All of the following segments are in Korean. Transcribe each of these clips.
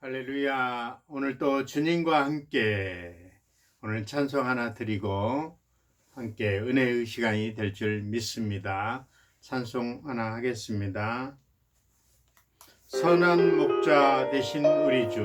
할렐루야. 오늘 또 주님과 함께 오늘 찬송 하나 드리고 함께 은혜의 시간이 될 줄 믿습니다. 찬송 하나 하겠습니다. 선한 목자 되신 우리 주.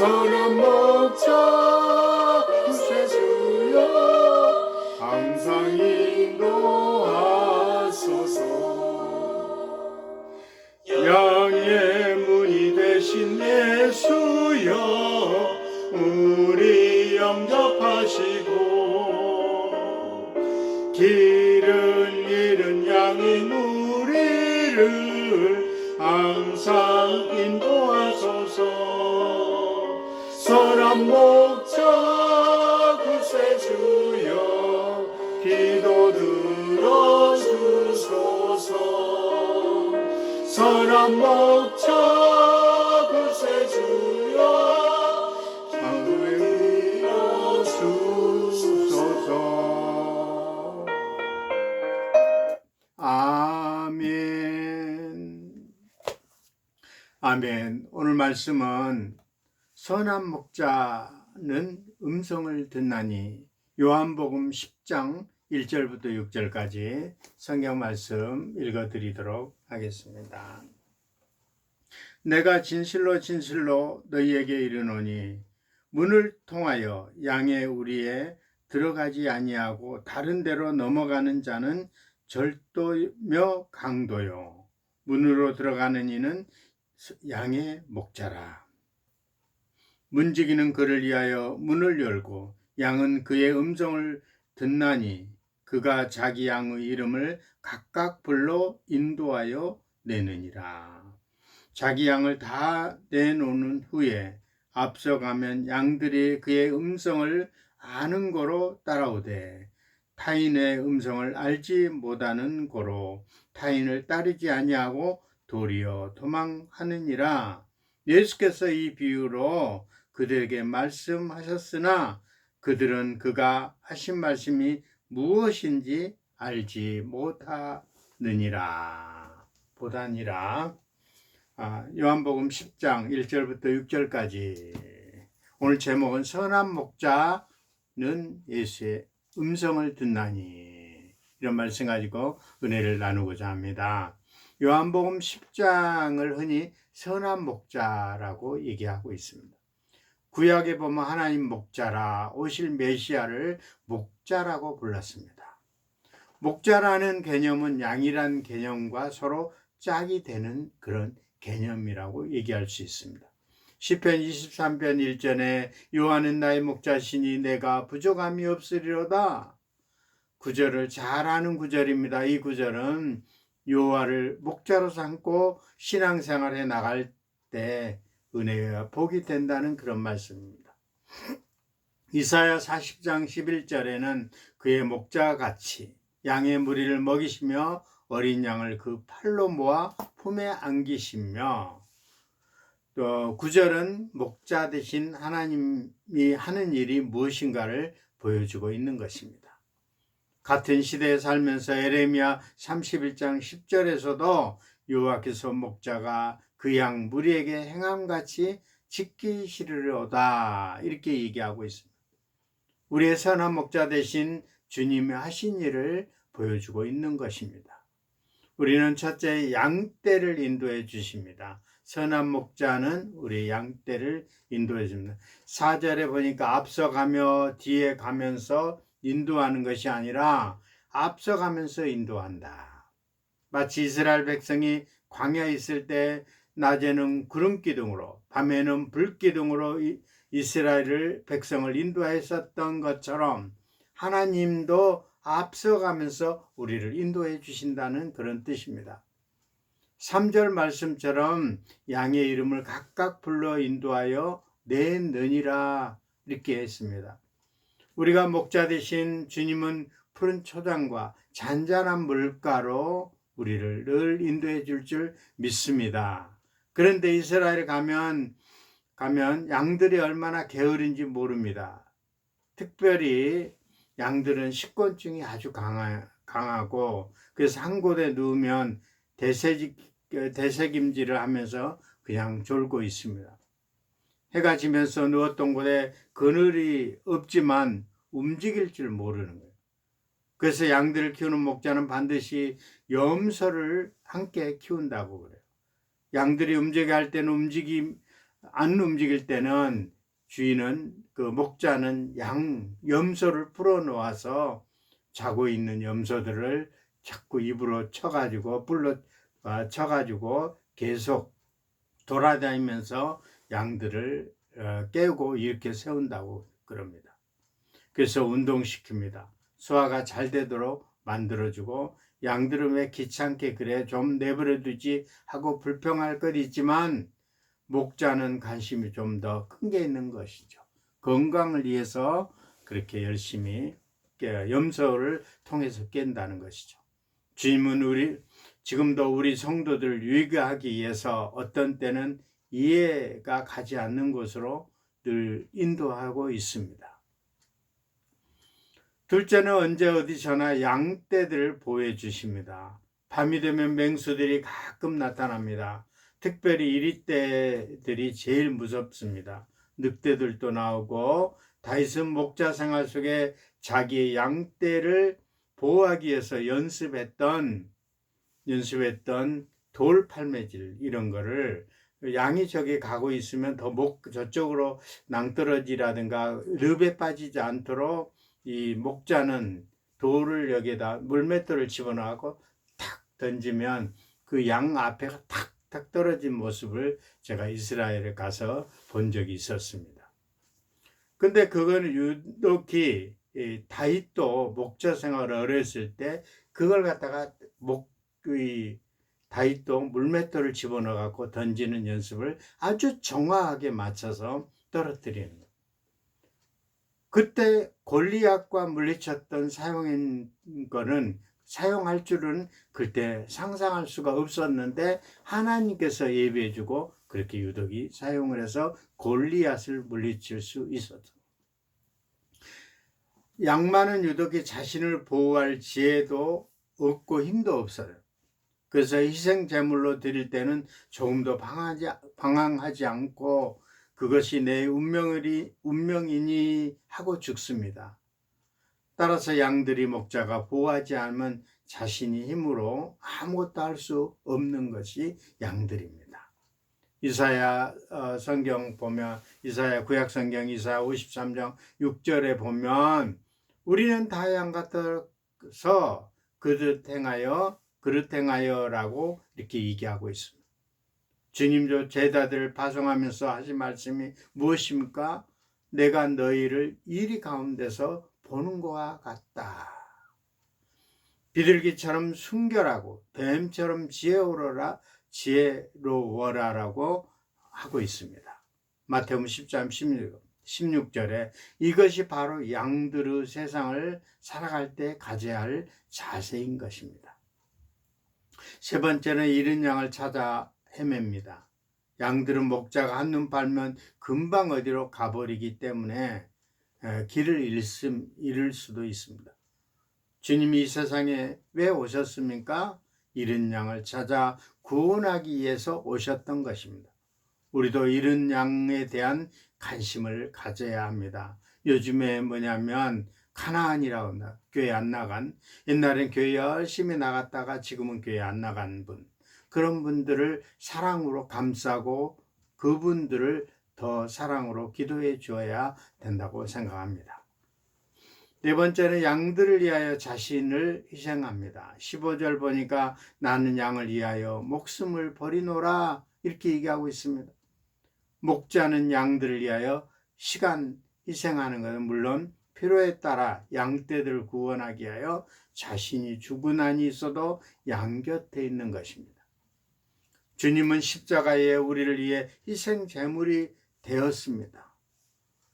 선한 목자 구세주여 항상 인도하소서. 양의 문이 되신 예수여 우리 영접하시고. 길을 잃은 양인 우리를 말씀은 선한 목자는 음성을 듣나니 요한복음 10장 1절부터 6절까지 성경 말씀 읽어 드리도록 하겠습니다. 내가 진실로 진실로 너희에게 이르노니 문을 통하여 양의 우리에 들어가지 아니하고 다른 데로 넘어가는 자는 절도며 강도요 문으로 들어가는 이는 양의 목자라 문지기는 그를 위하여 문을 열고 양은 그의 음성을 듣나니 그가 자기 양의 이름을 각각 불러 인도하여 내느니라. 자기 양을 다 내놓는 후에 앞서가면 양들이 그의 음성을 아는 거로 따라오되 타인의 음성을 알지 못하는 거로 타인을 따르지 아니하고 도리어 도망하느니라. 예수께서 이 비유로 그들에게 말씀하셨으나 그들은 그가 하신 말씀이 무엇인지 알지 못하느니라. 보다니라. 아, 요한복음 10장 1절부터 6절까지. 오늘 제목은 선한 목자는 예수의 음성을 듣나니. 이런 말씀 가지고 은혜를 나누고자 합니다. 요한복음 10장을 흔히 선한 목자라고 얘기하고 있습니다. 구약에 보면 하나님 목자라 오실 메시아를 목자라고 불렀습니다. 목자라는 개념은 양이란 개념과 서로 짝이 되는 그런 개념이라고 얘기할 수 있습니다. 시편 23편 1절에 요한은 나의 목자시니 내가 부족함이 없으리로다. 구절을 잘 아는 구절입니다. 이 구절은 요한을 목자로 삼고 신앙생활에 나갈 때 은혜와 복이 된다는 그런 말씀입니다. 이사야 40장 11절에는 그의 목자와 같이 양의 무리를 먹이시며 어린 양을 그 팔로 모아 품에 안기시며 또 9절은 목자 대신 하나님이 하는 일이 무엇인가를 보여주고 있는 것입니다. 같은 시대에 살면서 에레미야 31장 10절에서도 여호와께서 목자가 그 양 무리에게 행함같이 지키시리로다 이렇게 얘기하고 있습니다. 우리의 선한 목자 대신 주님이 하신 일을 보여주고 있는 것입니다. 우리는 첫째 양떼를 인도해 주십니다. 선한 목자는 우리 양떼를 인도해 줍니다. 4절에 보니까 앞서 가며 뒤에 가면서 인도하는 것이 아니라 앞서가면서 인도한다. 마치 이스라엘 백성이 광야에 있을 때 낮에는 구름 기둥으로 밤에는 불 기둥으로 이- 이스라엘을 백성을 인도했었던 것처럼 하나님도 앞서가면서 우리를 인도해 주신다는 그런 뜻입니다. 3절 말씀처럼 양의 이름을 각각 불러 인도하여 내느니라 이렇게 했습니다. 우리가 목자 되신 주님은 푸른 초장과 잔잔한 물가로 우리를 늘 인도해 줄 줄 믿습니다. 그런데 이스라엘 가면 가면 양들이 얼마나 게으른지 모릅니다. 특별히 양들은 식곤증이 아주 강하, 강하고 그래서 한 곳에 누우면 대세지, 대세김질을 하면서 그냥 졸고 있습니다. 해가 지면서 누웠던 곳에 그늘이 없지만 움직일 줄 모르는 거예요. 그래서 양들을 키우는 목자는 반드시 염소를 함께 키운다고 그래요. 양들이 움직여 할 때는 움직임, 안 움직일 때는 주인은 그 목자는 양, 염소를 풀어 놓아서 자고 있는 염소들을 자꾸 입으로 쳐가지고 불러 아, 쳐가지고 계속 돌아다니면서 양들을 어, 깨우고 이렇게 세운다고 그럽니다. 그래서 운동시킵니다. 소화가 잘 되도록 만들어주고 양들은 왜 귀찮게 그래 좀 내버려 두지 하고 불평할 것 있지만 목자는 관심이 좀 더 큰 게 있는 것이죠. 건강을 위해서 그렇게 열심히 깨- 염소를 통해서 깬다는 것이죠. 주님은 우리 지금도 우리 성도들을 유익하기 위해서 어떤 때는 이해가 가지 않는 곳으로 늘 인도하고 있습니다. 둘째는 언제 어디서나 양떼들을 보여 주십니다. 밤이 되면 맹수들이 가끔 나타납니다. 특별히 이리떼들이 제일 무섭습니다. 늑대들도 나오고 다이슨 목자 생활 속에 자기의 양떼를 보호하기 위해서 연습했던 연습했던 돌 팔매질 이런 거를 양이 저기 가고 있으면 더 목 저쪽으로 낭떠러지라든가 릅에 빠지지 않도록 이 목자는 돌을 여기에다 물맷돌을 집어넣고 탁 던지면 그 양 앞에가 탁탁 떨어진 모습을 제가 이스라엘에 가서 본 적이 있었습니다. 근데 그거는 유독히 이 다윗도 목자 생활을 어렸을 때 그걸 갖다가 목, 이 다윗도 물맷돌을 집어넣어 갖고 던지는 연습을 아주 정확하게 맞춰서 떨어뜨리는 거예요. 그때 골리앗과 물리쳤던 사용인 거는 사용할 줄은 그때 상상할 수가 없었는데 하나님께서 예비해 주고 그렇게 유독이 사용을 해서 골리앗을 물리칠 수 있었죠. 양만은 유독이 자신을 보호할 지혜도 없고 힘도 없어요. 그래서 희생 제물로 드릴 때는 조금도 방황하지 않고 그것이 내 운명이니, 운명이니 하고 죽습니다. 따라서 양들이 목자가 보호하지 않으면 자신이 힘으로 아무것도 할 수 없는 것이 양들입니다. 이사야 어, 성경 보면 이사야 구약 성경 이사야 53장 6절에 보면 우리는 다 양 같아서 그릇 행하여 그릇 행하여라고 이렇게 얘기하고 있습니다. 주님도 제자들을 파송하면서 하신 말씀이 무엇입니까? 내가 너희를 이리 가운데서 보는 것과 같다. 비둘기처럼 순결하고 뱀처럼 지혜로라 지혜로워라라고 하고 있습니다. 마태음 10장 16, 16절에 이것이 바로 양들의 세상을 살아갈 때 가져야 할 자세인 것입니다. 세 번째는 이른 양을 찾아 헤맵니다. 양들은 목자가 한눈 팔면 금방 어디로 가버리기 때문에 길을 잃음, 잃을 수도 있습니다. 주님이 이 세상에 왜 오셨습니까? 잃은 양을 찾아 구원하기 위해서 오셨던 것입니다. 우리도 잃은 양에 대한 관심을 가져야 합니다. 요즘에 뭐냐면 가나안이라고. 교회 안 나간 옛날엔 교회 열심히 나갔다가 지금은 교회 안 나간 분 그런 분들을 사랑으로 감싸고 그분들을 더 사랑으로 기도해 주어야 된다고 생각합니다. 네 번째는 양들을 위하여 자신을 희생합니다. 15절 보니까 나는 양을 위하여 목숨을 버리노라 이렇게 얘기하고 있습니다. 목자는 양들을 위하여 시간 희생하는 것은 물론 필요에 따라 양떼들을 구원하기 위하여 자신이 죽은 한이 있어도 양 곁에 있는 것입니다. 주님은 십자가에 우리를 위해 희생 제물이 되었습니다.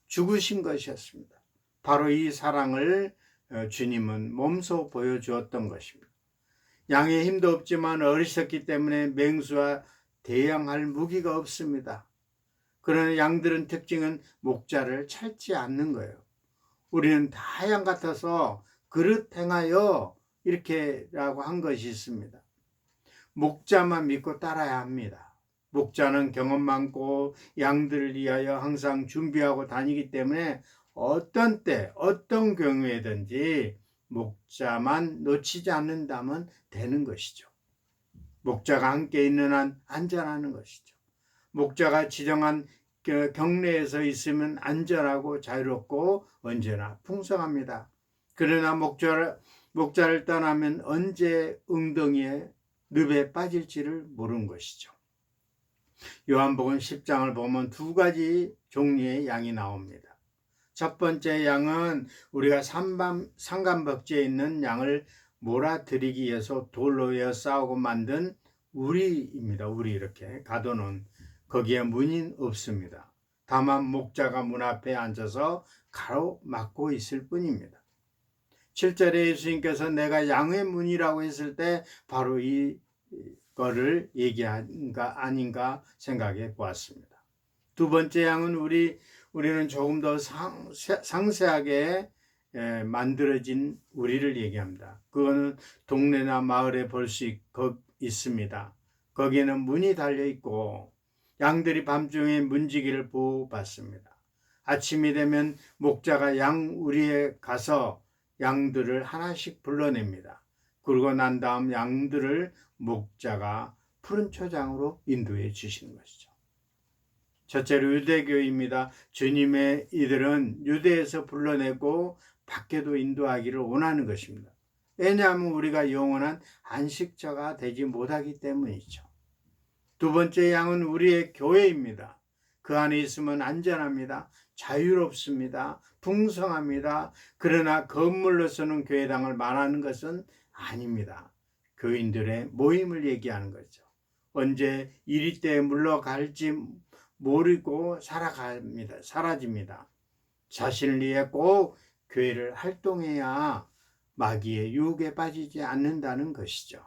죽으신 것이었습니다. 바로 이 사랑을 어, 주님은 몸소 보여주었던 것입니다. 양의 힘도 없지만 어리셨기 때문에 맹수와 대항할 무기가 없습니다. 그러나 양들은 특징은 목자를 찾지 않는 거예요. 우리는 다 양 같아서 그릇 행하여 이렇게라고 한 것이 있습니다. 목자만 믿고 따라야 합니다. 목자는 경험 많고 양들을 위하여 항상 준비하고 다니기 때문에 어떤 때, 어떤 경우에든지 목자만 놓치지 않는다면 되는 것이죠. 목자가 함께 있는 한 안전하는 것이죠. 목자가 지정한 그 경내에서 있으면 안전하고 자유롭고 언제나 풍성합니다. 그러나 목자를, 목자를 떠나면 언제 웅덩이에 늪에 빠질지를 모르는 것이죠. 요한복음 10장을 보면 두 가지 종류의 양이 나옵니다. 첫 번째 양은 우리가 상간벅지에 있는 양을 몰아들이기 위해서 돌로 에 싸우고 만든 우리입니다. 우리 이렇게 가둬놓은 거기에 문인 없습니다. 다만 목자가 문 앞에 앉아서 가로막고 있을 뿐입니다. 7절에 예수님께서 내가 양의 문이라고 했을 때 바로 이 거를 얘기한가 아닌가 생각해 보았습니다. 두 번째 양은 우리 우리는 조금 더 상, 상세하게 에, 만들어진 우리를 얘기합니다. 그거는 동네나 마을에 볼 수 있습니다. 거기에는 문이 달려 있고 양들이 밤중에 문지기를 보호받습니다. 아침이 되면 목자가 양 우리에 가서 양들을 하나씩 불러냅니다. 그러고 난 다음 양들을 목자가 푸른 초장으로 인도해 주시는 것이죠. 첫째로 유대교입니다. 주님의 이들은 유대에서 불러내고 밖에도 인도하기를 원하는 것입니다. 왜냐하면 우리가 영원한 안식처가 되지 못하기 때문이죠. 두 번째 양은 우리의 교회입니다. 그 안에 있으면 안전합니다. 자유롭습니다. 풍성합니다. 그러나 건물로서는 교회당을 말하는 것은 아닙니다. 교인들의 모임을 얘기하는 거죠. 언제 이리 때 물러갈지 모르고 살아갑니다. 사라집니다. 자신을 위해 꼭 교회를 활동해야 마귀의 유혹에 빠지지 않는다는 것이죠.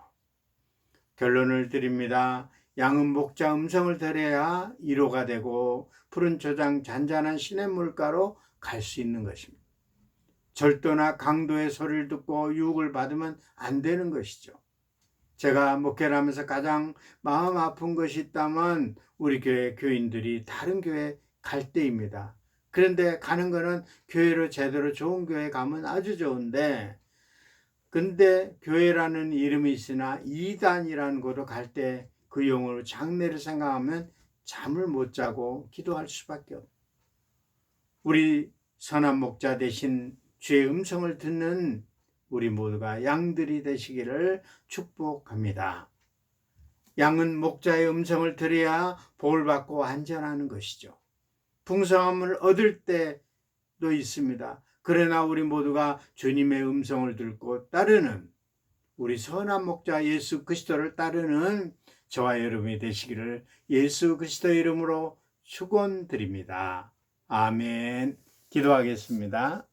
결론을 드립니다. 양은 목자 음성을 들어야 이로가 되고 푸른 초장 잔잔한 시냇물가로 갈 수 있는 것입니다. 절도나 강도의 소리를 듣고 유혹을 받으면 안 되는 것이죠. 제가 목회를 하면서 가장 마음 아픈 것이 있다면 우리 교회 교인들이 다른 교회 갈 때입니다. 그런데 가는 거는 교회로 제대로 좋은 교회 가면 아주 좋은데 근데 교회라는 이름이 있으나 이단이라는 곳으로 갈 때 그 용어로 장례를 생각하면 잠을 못 자고 기도할 수밖에 없. 우리 선한 목자 대신 주의 음성을 듣는 우리 모두가 양들이 되시기를 축복합니다. 양은 목자의 음성을 들어야 복을 받고 안전하는 것이죠. 풍성함을 얻을 때도 있습니다. 그러나 우리 모두가 주님의 음성을 듣고 따르는 우리 선한 목자 예수 그리스도를 따르는 저와 여러분이 되시기를 예수 그리스도 이름으로 축원드립니다. 아멘. 기도하겠습니다.